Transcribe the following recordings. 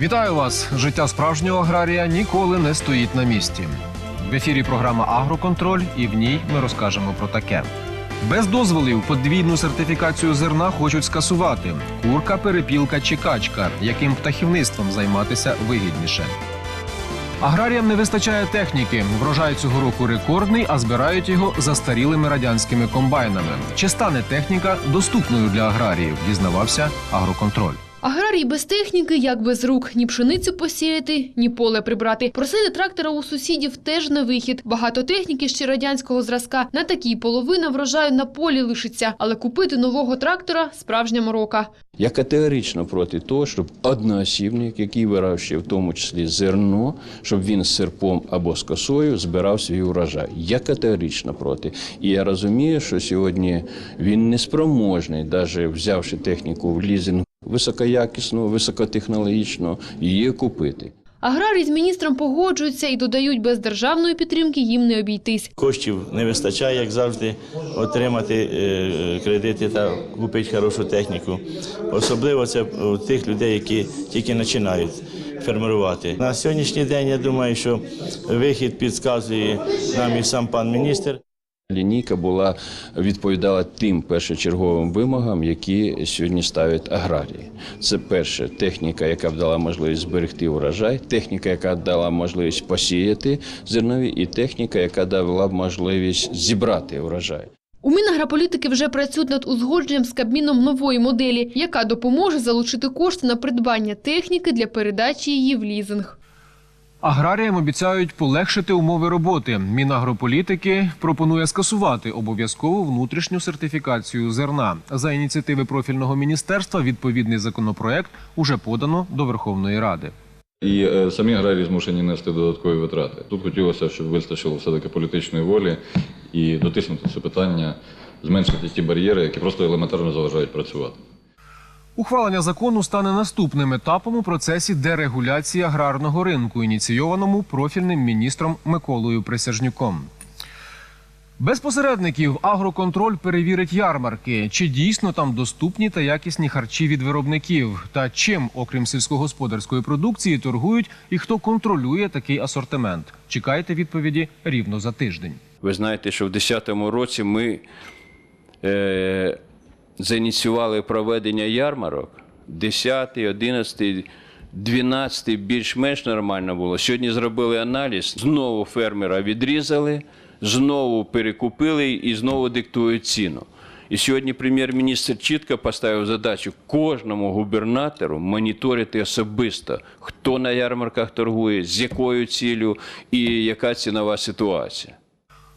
Вітаю вас! Життя справжнього аграрія ніколи не стоїть на місці. В ефірі програма Агроконтроль, і в ній ми розкажемо про таке. Без дозволів подвійну сертифікацію зерна хочуть скасувати. Курка, перепілка чи качка, яким птахівництвом займатися вигідніше. Аграріям не вистачає техніки. Врожай цього року рекордний, а збирають його застарілими радянськими комбайнами. Чи стане техніка доступною для аграріїв? Дізнавався Агроконтроль. Аграрій без техніки, як без рук, ні пшеницю посіяти, ні поле прибрати. Просити трактора у сусідів теж не вихід. Багато техніки ще радянського зразка. На такій половина врожаю на полі лишиться, але купити нового трактора справжня морока. Я категорично проти того, щоб одноосібник, який вирощує в тому числі зерно, щоб він з серпом або з косою збирав свій урожай. Я категорично проти. І я розумію, що сьогодні він неспроможний, навіть взявши техніку в лізинг високоякісну, високотехнологічну, її купити. Аграрій з міністром погоджуються і додають, без державної підтримки їм не обійтись. Коштів не вистачає, як завжди, отримати е, кредити та купити хорошу техніку. Особливо це у тих людей, які тільки починають фермерувати. На сьогоднішній день я думаю, що вихід підказує нам і сам пан міністр. Лінійка була відповідала тим першочерговим вимогам, які сьогодні ставлять аграрії. Це перше техніка, яка дала можливість зберегти урожай, техніка, яка дала можливість посіяти зернові, і техніка, яка дала можливість зібрати урожай. У Мінагрополітики вже працюють над узгодженням з Кабміном нової моделі, яка допоможе залучити кошти на придбання техніки для передачі її в лізинг. Аграріям обіцяють полегшити умови роботи. Мінагрополітики пропонує скасувати обов'язкову внутрішню сертифікацію зерна. За ініціативи профільного міністерства відповідний законопроект уже подано до Верховної Ради. І е, самі аграрії змушені нести додаткові витрати. Тут хотілося, щоб вистачило все-таки політичної волі і дотиснути це питання, зменшити ті бар'єри, які просто елементарно заважають працювати. Ухвалення закону стане наступним етапом у процесі дерегуляції аграрного ринку, ініційованому профільним міністром Миколою Присяжнюком. Без посередників агроконтроль перевірить ярмарки, чи дійсно там доступні та якісні харчі від виробників, та чим, окрім сільськогосподарської продукції, торгують і хто контролює такий асортимент. Чекайте відповіді рівно за тиждень. Ви знаєте, що в 2010 році ми е, заініціювали проведення ярмарок. 10, 11, 12 більш-менш нормально було. Сьогодні зробили аналіз, знову фермера відрізали, знову перекупили і знову диктують ціну. І сьогодні прем'єр-міністр чітко поставив задачу кожному губернатору моніторити особисто, хто на ярмарках торгує, з якою ціллю і яка цінова ситуація.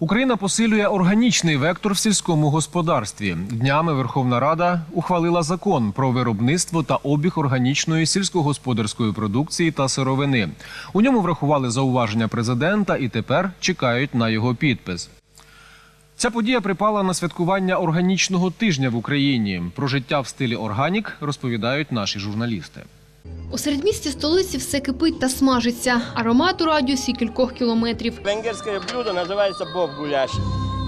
Україна посилює органічний вектор в сільському господарстві. Днями Верховна Рада ухвалила закон про виробництво та обіг органічної сільськогосподарської продукції та сировини. У ньому врахували зауваження президента і тепер чекають на його підпис. Ця подія припала на святкування органічного тижня в Україні. Про життя в стилі органік розповідають наші журналісти. У середмісті столиці все кипить та смажиться. Аромат у радіусі кількох кілометрів. Венгерське блюдо називається боб-гуляш.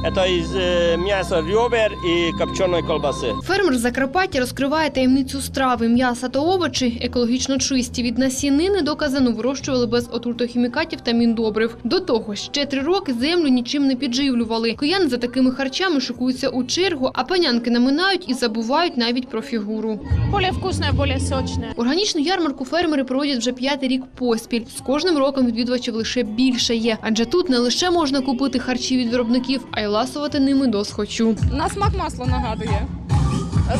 Это из э, мяса ребер и копченой колбасы. Фермер з Закарпаття розкриває таємницю страви, м'яса та овочі екологічно чисті. Від насінини до казану вирощували без отрутохімікатів та міндобрив. До того ще три роки землю нічим не підживлювали. Кияни за такими харчами шикуються у чергу, а панянки наминають і забувають навіть про фігуру. более вкусная, более сочная. Органічну ярмарку фермери проводять вже п'ятий рік поспіль. З кожним роком відвідувачів лише більше є, адже тут не лише можна купити харчі від виробників, а й ласувати ними досхочу. На смак масло нагадує.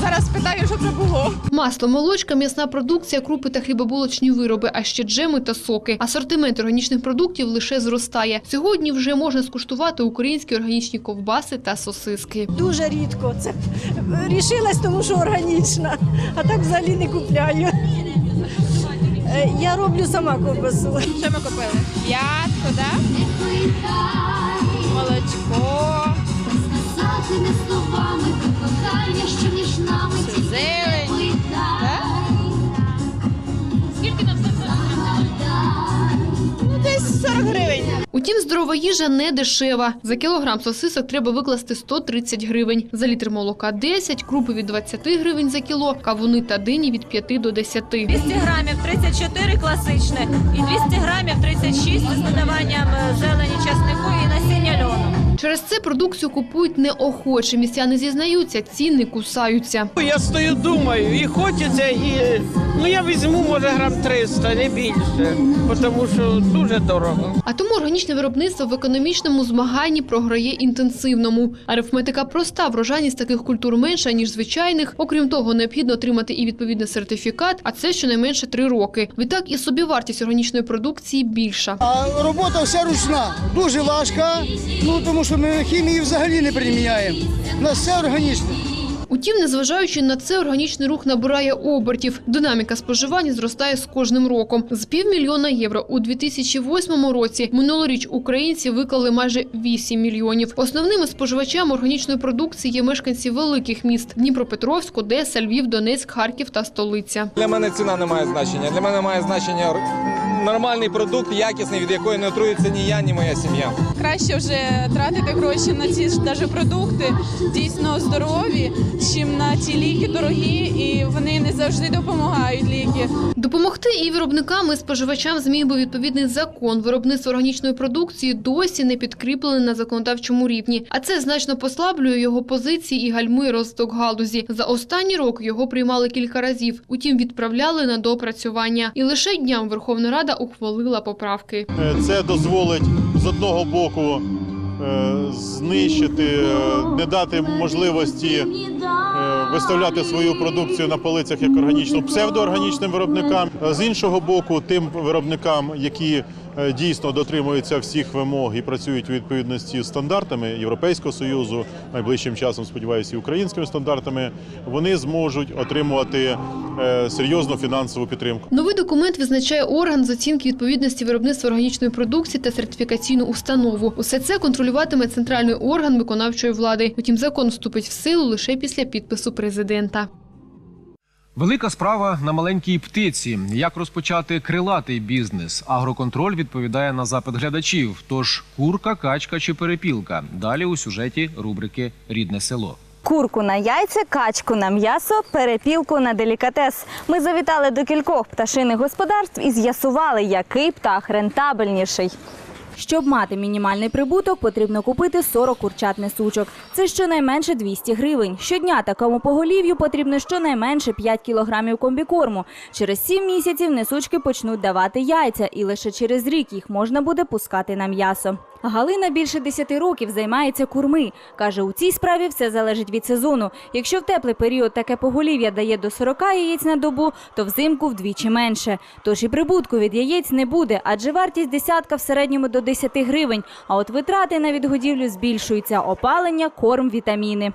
Зараз питаю, що це було. Масло, молочка, м'ясна продукція, крупи та хлібобулочні вироби, а ще джеми та соки. Асортимент органічних продуктів лише зростає. Сьогодні вже можна скуштувати українські органічні ковбаси та сосиски. Дуже рідко. Це рішилась, тому що органічна, а так взагалі не купляю. Е, Я роблю сама ковбасу. Що ми купили? Ятко, да? Молочко, Сказати не словами про кохання, що між нами зелень. Скільки на все Ну, десь 40 гривень. Утім, здорова їжа не дешева. За кілограм сосисок треба викласти 130 гривень. За літр молока 10, крупи від 20 гривень за кіло, кавуни та дині від 5 до 10. 200 грамів 34 класичне і 200 грамів 36 з додаванням е, зелені часнику і насіння льону. Через це продукцію купують неохоче. Містяни зізнаються, ціни кусаються. Я стою, думаю, і хочеться, і ну я візьму, може, грам 300, не більше, тому що дуже дорого. А тому органічне виробництво в економічному змаганні програє інтенсивному. Арифметика проста, врожайність таких культур менша, ніж звичайних. Окрім того, необхідно отримати і відповідний сертифікат, а це щонайменше три роки. Відтак і собівартість органічної продукції більша. А робота вся ручна, дуже важка, ну тому що ми хімії взагалі не приміняємо. У нас все органічне. Утім, незважаючи на це, органічний рух набирає обертів. Динаміка споживання зростає з кожним роком. З півмільйона євро у 2008 році минулоріч українці виклали майже 8 мільйонів. Основними споживачами органічної продукції є мешканці великих міст: Дніпропетровськ, Одеса, Львів, Донецьк, Харків та столиця. Для мене ціна не має значення. Для мене має значення нормальний продукт, якісний, від якої не отрується ні я, ні моя сім'я. Краще вже тратити гроші на ці ж даже продукти дійсно здорові, чим на ті ліки дорогі, і вони не завжди допомагають ліки. Допомогти і виробникам, і споживачам зміг би відповідний закон. Виробництво органічної продукції досі не підкріплене на законодавчому рівні, а це значно послаблює його позиції і гальмує розвиток галузі. За останні роки його приймали кілька разів, утім відправляли на доопрацювання. І лише дням Верховна Рада ухвалила поправки. Е, Це дозволить з одного боку е, знищити, е, не дати можливості виставляти свою продукцію на полицях як органічну псевдоорганічним виробникам. З іншого боку, тим виробникам, які дійсно дотримуються всіх вимог і працюють у відповідності з стандартами Європейського союзу, найближчим часом сподіваюся, і українськими стандартами, вони зможуть отримувати е, серйозну фінансову підтримку. Новий документ визначає орган з оцінки відповідності виробництва органічної продукції та сертифікаційну установу. Усе це контролюватиме центральний орган виконавчої влади. Утім, закон вступить в силу лише після підпису президента. Велика справа на маленькій птиці. Як розпочати крилатий бізнес? Агроконтроль відповідає на запит глядачів. Тож курка, качка чи перепілка. Далі у сюжеті рубрики Рідне село. Курку на яйця, качку на м'ясо, перепілку на делікатес. Ми завітали до кількох пташиних господарств і з'ясували, який птах рентабельніший. Щоб мати мінімальний прибуток, потрібно купити 40 курчат несучок. Це щонайменше 200 гривень. Щодня такому поголів'ю потрібно щонайменше 5 кілограмів комбікорму. Через 7 місяців несучки почнуть давати яйця, і лише через рік їх можна буде пускати на м'ясо. Галина більше 10 років займається курми. Каже, у цій справі все залежить від сезону. Якщо в теплий період таке поголів'я дає до 40 яєць на добу, то взимку вдвічі менше. Тож і прибутку від яєць не буде, адже вартість десятка в середньому до 10 гривень. А от витрати на відгодівлю збільшуються – опалення, корм, вітаміни.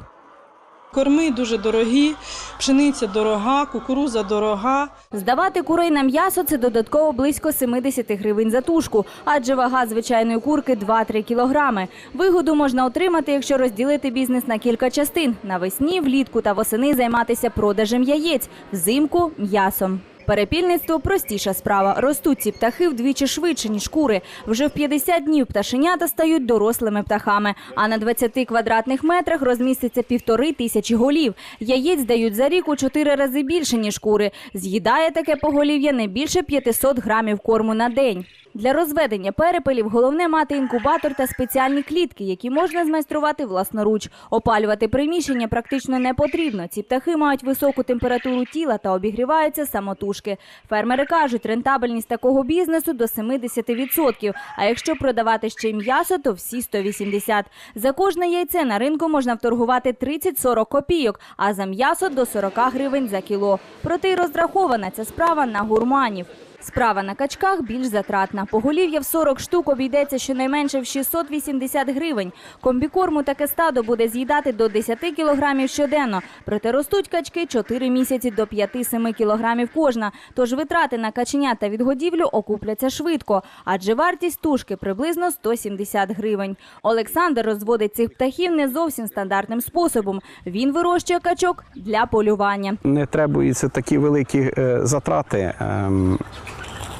Корми дуже дорогі, пшениця дорога, кукуруза дорога. Здавати курей на м'ясо – це додатково близько 70 гривень за тушку, адже вага звичайної курки 2-3 кілограми. Вигоду можна отримати, якщо розділити бізнес на кілька частин. Навесні, влітку та восени займатися продажем яєць, взимку – м'ясом. Перепільництво простіша справа. Ростуть ці птахи вдвічі швидше, ніж кури. Вже в 50 днів пташенята стають дорослими птахами, а на 20 квадратних метрах розміститься півтори тисячі голів. Яєць дають за рік у чотири рази більше, ніж кури. З'їдає таке поголів'я не більше 500 грамів корму на день. Для розведення перепелів головне мати інкубатор та спеціальні клітки, які можна змайструвати власноруч. Опалювати приміщення практично не потрібно. Ці птахи мають високу температуру тіла та обігріваються самотужки. Фермери кажуть, рентабельність такого бізнесу до 70%, а якщо продавати ще й м'ясо, то всі 180%. За кожне яйце на ринку можна вторгувати 30-40 копійок, а за м'ясо до 40 гривень за кіло. Проте й розрахована ця справа на гурманів. Справа на качках більш затратна. Поголів'я в 40 штук обійдеться щонайменше в 680 гривень. Комбікорму таке стадо буде з'їдати до 10 кілограмів щоденно. Проте ростуть качки 4 місяці до 5-7 кілограмів кожна. Тож витрати на каченят та відгодівлю окупляться швидко, адже вартість тушки приблизно 170 гривень. Олександр розводить цих птахів не зовсім стандартним способом. Він вирощує качок для полювання. Не требуються такі великі е, затрати.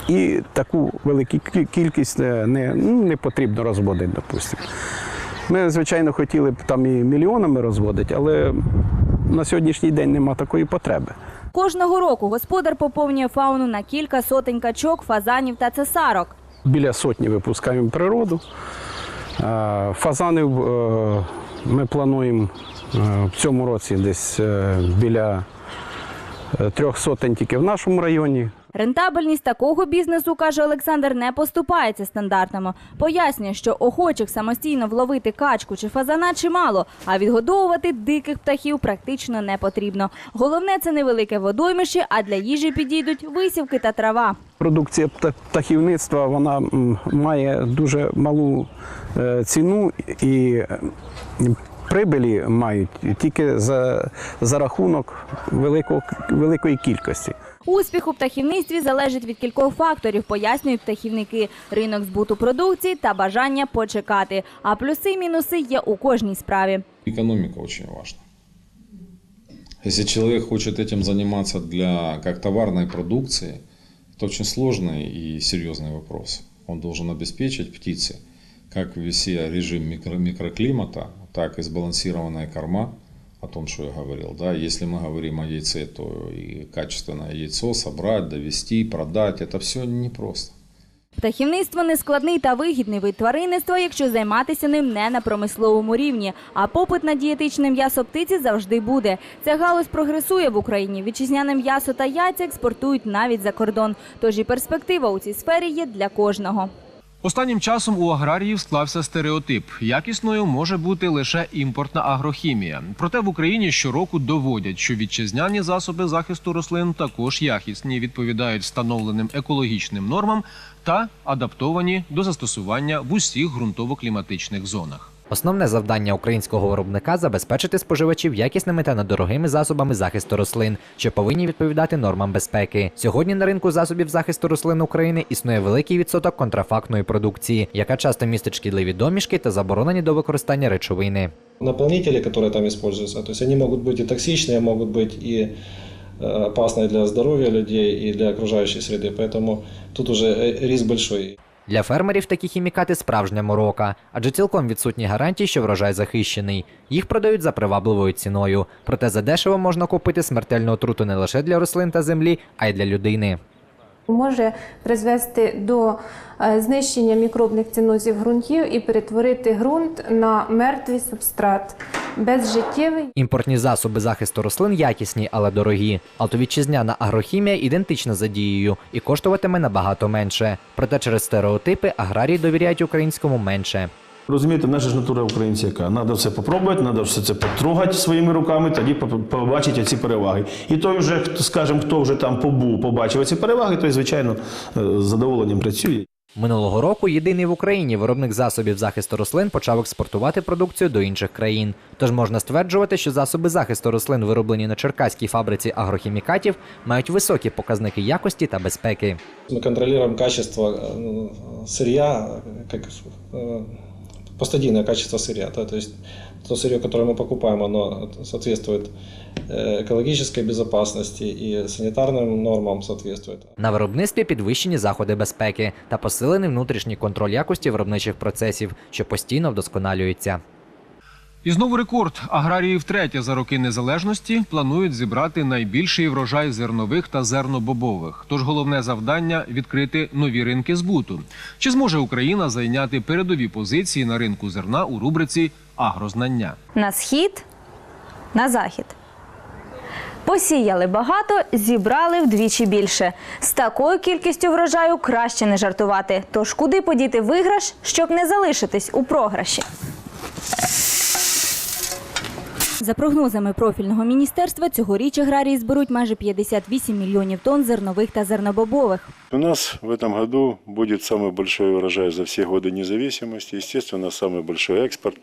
І таку велику кількість е, не, ну, не потрібно розводити, допустимо. Ми, звичайно, хотіли б там і мільйонами розводити, але на сьогоднішній день нема такої потреби. Кожного року господар поповнює фауну на кілька сотень качок, фазанів та цесарок. Біля сотні випускаємо природу. Фазанів е, ми плануємо е, в цьому році десь біля трьох сотень тільки в нашому районі. Рентабельність такого бізнесу, каже Олександр, не поступається стандартами. Пояснює, що охочих самостійно вловити качку чи фазана чимало, а відгодовувати диких птахів практично не потрібно. Головне це невелике водоймище, а для їжі підійдуть висівки та трава. Продукція птахівництва вона має дуже малу е, ціну і прибилі мають тільки за, за рахунок великого, великої кількості. Успіх у птахівництві залежить від кількох факторів, пояснюють птахівники: ринок збуту продукції та бажання почекати. А плюси і мінуси є у кожній справі. Экономика очень важна. Если человек хочет этим заниматься для как товарной продукции, это очень сложный и серьезный вопрос. Он должен обеспечить птице как весь режим микро- микроклимата, так и сбалансированная корма, о том, что я говорил. Да? Если мы говорим о яйце, то и качественное яйцо собрать, довести, продать, это все непросто. Птахівництво нескладний та вигідний вид тваринництва, якщо займатися ним не на промисловому рівні. А попит на дієтичне м'ясо птиці завжди буде. Ця галузь прогресує в Україні. Вітчизняне м'ясо та яйця експортують навіть за кордон. Тож і перспектива у цій сфері є для кожного. Останнім часом у аграріїв склався стереотип: якісною може бути лише імпортна агрохімія. Проте в Україні щороку доводять, що вітчизняні засоби захисту рослин також якісні, відповідають встановленим екологічним нормам та адаптовані до застосування в усіх ґрунтово-кліматичних зонах. Основне завдання українського виробника забезпечити споживачів якісними та недорогими засобами захисту рослин, що повинні відповідати нормам безпеки. Сьогодні на ринку засобів захисту рослин України існує великий відсоток контрафактної продукції, яка часто містить шкідливі домішки та заборонені до використання речовини. наполнители, которые там используются, то есть они могут быть и токсичные, могут быть и э, опасные для здоровья людей и для окружающей среды, поэтому тут уже э, риск большой. Для фермерів такі хімікати справжня морока, адже цілком відсутні гарантії, що врожай захищений. Їх продають за привабливою ціною. Проте задешево можна купити смертельну отруту не лише для рослин та землі, а й для людини. може призвести до е, знищення мікробних цінозів ґрунтів і перетворити ґрунт на мертвий субстрат, безжиттєвий. Імпортні засоби захисту рослин якісні, але дорогі. Алтовітчизняна агрохімія ідентична за дією і коштуватиме набагато менше. Проте через стереотипи аграрії довіряють українському менше. Розумієте, наша ж натура українця яка. Треба все попробувати, треба все це потрогати своїми руками, тоді по- побачити ці переваги. І той вже, скажімо, хто вже там побув, побачив ці переваги, той, звичайно, е, з задоволенням працює. Минулого року єдиний в Україні виробник засобів захисту рослин почав експортувати продукцію до інших країн. Тож можна стверджувати, що засоби захисту рослин, вироблені на черкаській фабриці агрохімікатів, мають високі показники якості та безпеки. Мы контролируем качество э, сырья, как э, постадийное качество сырья. Да, то есть то сырье, которое мы покупаем, оно соответствует э, экологической безопасности и санитарным нормам соответствует. На виробництві підвищені заходи безпеки та посилений внутрішній контроль якості виробничих процесів, що постійно вдосконалюється. І знову рекорд. Аграрії втретє за роки незалежності планують зібрати найбільший врожай зернових та зернобобових. Тож головне завдання відкрити нові ринки збуту. Чи зможе Україна зайняти передові позиції на ринку зерна у рубриці Агрознання? На схід, на захід. Посіяли багато, зібрали вдвічі більше. З такою кількістю врожаю краще не жартувати. Тож куди подіти виграш, щоб не залишитись у програші? За прогнозами профільного міністерства, цьогоріч аграрії зберуть майже 58 мільйонів тонн зернових та зернобобових. У нас в этом году будет самый большой урожай за все годы независимости. Естественно, самый большой экспорт.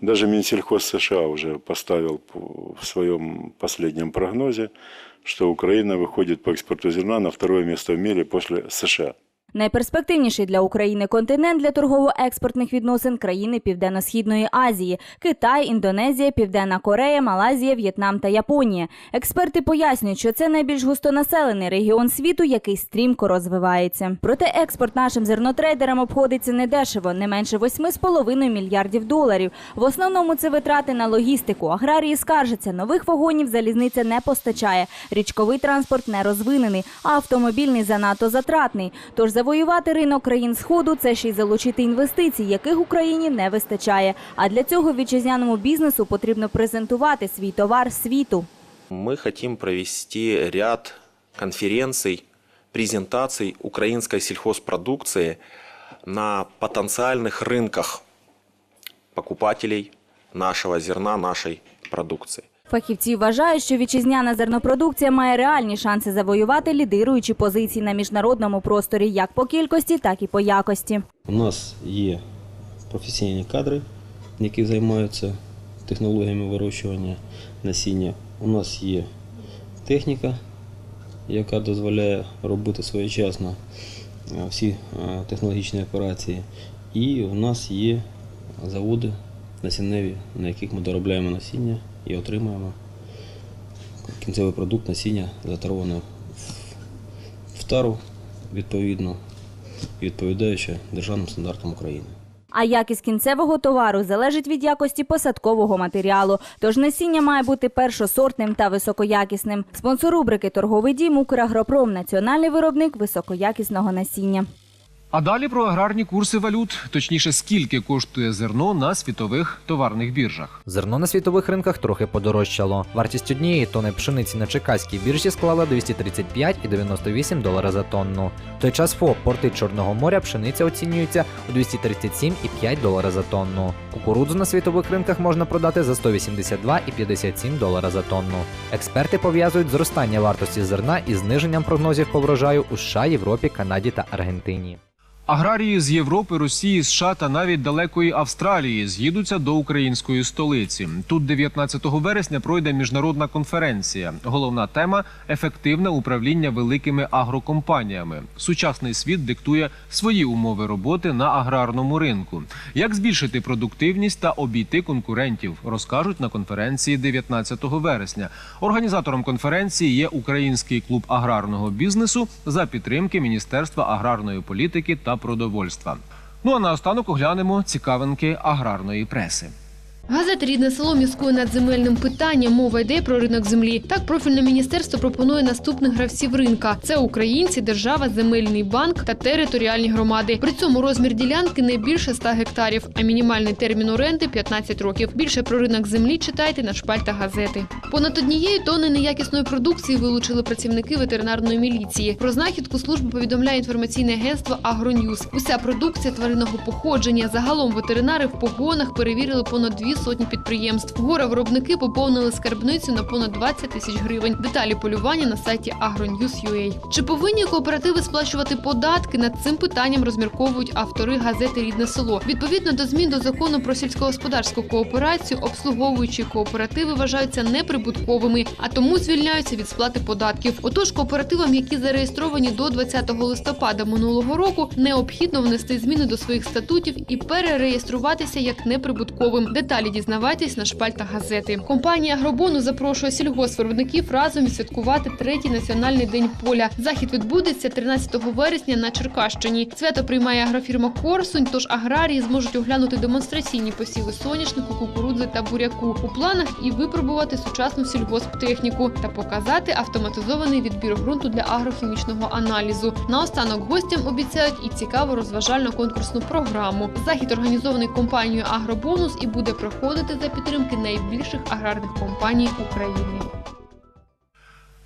Даже Минсельхоз США уже поставил по- в своем последнем прогнозе, что Украина выходит по экспорту зерна на второе место в мире после США. Найперспективніший для України континент для торгово-експортних відносин країни Південно-Східної Азії: Китай, Індонезія, Південна Корея, Малайзія, В'єтнам та Японія. Експерти пояснюють, що це найбільш густонаселений регіон світу, який стрімко розвивається. Проте експорт нашим зернотрейдерам обходиться недешево, не менше 8,5 мільярдів доларів. В основному це витрати на логістику. Аграрії скаржаться, нових вагонів залізниця не постачає. Річковий транспорт не розвинений, а автомобільний занадто затратний. Тож завоювати ринок країн Сходу це ще й залучити інвестицій, яких Україні не вистачає. А для цього вітчизняному бізнесу потрібно презентувати свій товар світу. Мы хотим провести ряд конференций, презентаций украинской сельхозпродукции на потенциальных рынках покупателей нашего зерна, нашей продукции. Фахівці вважають, що вітчизняна зернопродукція має реальні шанси завоювати лідируючі позиції на міжнародному просторі як по кількості, так і по якості. У нас є професійні кадри, які займаються технологіями вирощування насіння. У нас є техніка, яка дозволяє робити своєчасно е, всі е, технологічні операції. І у нас є заводи насінневі, на яких ми доробляємо насіння і отримуємо кінцевий продукт насіння затароване в- тару відповідно відповідаючи державним стандартам України. А якість кінцевого товару залежить від якості посадкового матеріалу. Тож насіння має бути першосортним та високоякісним. Спонсор рубрики Торговий дім Украгропром національний виробник високоякісного насіння. А далі про аграрні курси валют, точніше, скільки коштує зерно на світових товарних біржах. Зерно на світових ринках трохи подорожчало. Вартість однієї тони пшениці на Чекаській біржі склала 235,98 долара за тонну. В той час ФОП порти Чорного моря пшениця оцінюється у 237,5 долара за тонну. Кукурудзу на світових ринках можна продати за 182,57 долара за тонну. Експерти пов'язують зростання вартості зерна із зниженням прогнозів по врожаю у США, Європі, Канаді та Аргентині. Аграрії з Європи, Росії, США та навіть далекої Австралії з'їдуться до української столиці. Тут 19 вересня пройде міжнародна конференція. Головна тема ефективне управління великими агрокомпаніями. Сучасний світ диктує свої умови роботи на аграрному ринку. Як збільшити продуктивність та обійти конкурентів, розкажуть на конференції 19 вересня. Організатором конференції є Український клуб аграрного бізнесу за підтримки Міністерства аграрної політики та продовольства. Ну а наостанок оглянемо цікавинки аграрної преси. Газета Рідне село міською над земельним питанням мова йде про ринок землі. Так профільне міністерство пропонує наступних гравців ринка: це українці, держава, земельний банк та територіальні громади. При цьому розмір ділянки не більше 100 гектарів, а мінімальний термін оренди 15 років. Більше про ринок землі читайте на шпальтах газети. Понад однієї тонни неякісної продукції вилучили працівники ветеринарної міліції. Про знахідку служби повідомляє інформаційне агентство Агроньюз. Уся продукція тваринного походження. Загалом ветеринари в погонах перевірили понад дві сотні підприємств. Гора виробники поповнили скарбницю на понад 20 тисяч гривень. Деталі полювання на сайті agronews.ua. Чи повинні кооперативи сплачувати податки? Над цим питанням розмірковують автори газети Рідне село. Відповідно до змін до закону про сільськогосподарську кооперацію, обслуговуючі кооперативи вважаються неприбутковими, а тому звільняються від сплати податків. Отож, кооперативам, які зареєстровані до 20 листопада минулого року, необхідно внести зміни до своїх статутів і перереєструватися як неприбутковим. Деталі дізнавайтесь на шпальтах газети. Компанія Агробону запрошує сільгоспвиробників разом відсвяткувати третій національний день поля. Захід відбудеться 13 вересня на Черкащині. Свято приймає агрофірма Корсунь, тож аграрії зможуть оглянути демонстраційні посіви соняшнику, кукурудзи та буряку. У планах і випробувати сучасну сільгосптехніку та показати автоматизований відбір ґрунту для агрохімічного аналізу. Наостанок гостям обіцяють і цікаву розважально конкурсну програму. Захід організований компанією Агробонус і буде проходити за підтримки найбільших аграрних компаній України.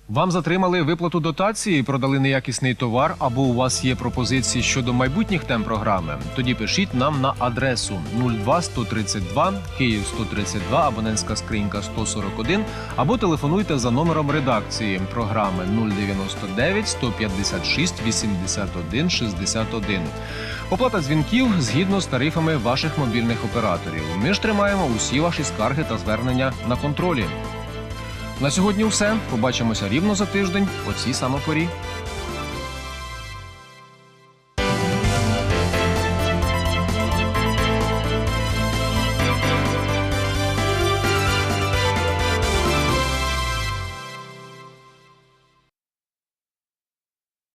Вам затримали виплату дотації, продали неякісний товар, або у вас є пропозиції щодо майбутніх тем програми? Тоді пишіть нам на адресу 02 132 Київ 132, абонентська скринька 141, або телефонуйте за номером редакції програми 099 156 81 61. Оплата дзвінків згідно з тарифами ваших мобільних операторів. Ми ж тримаємо усі ваші скарги та звернення на контролі. На сьогодні все. Побачимося рівно за тиждень о цій самопорі.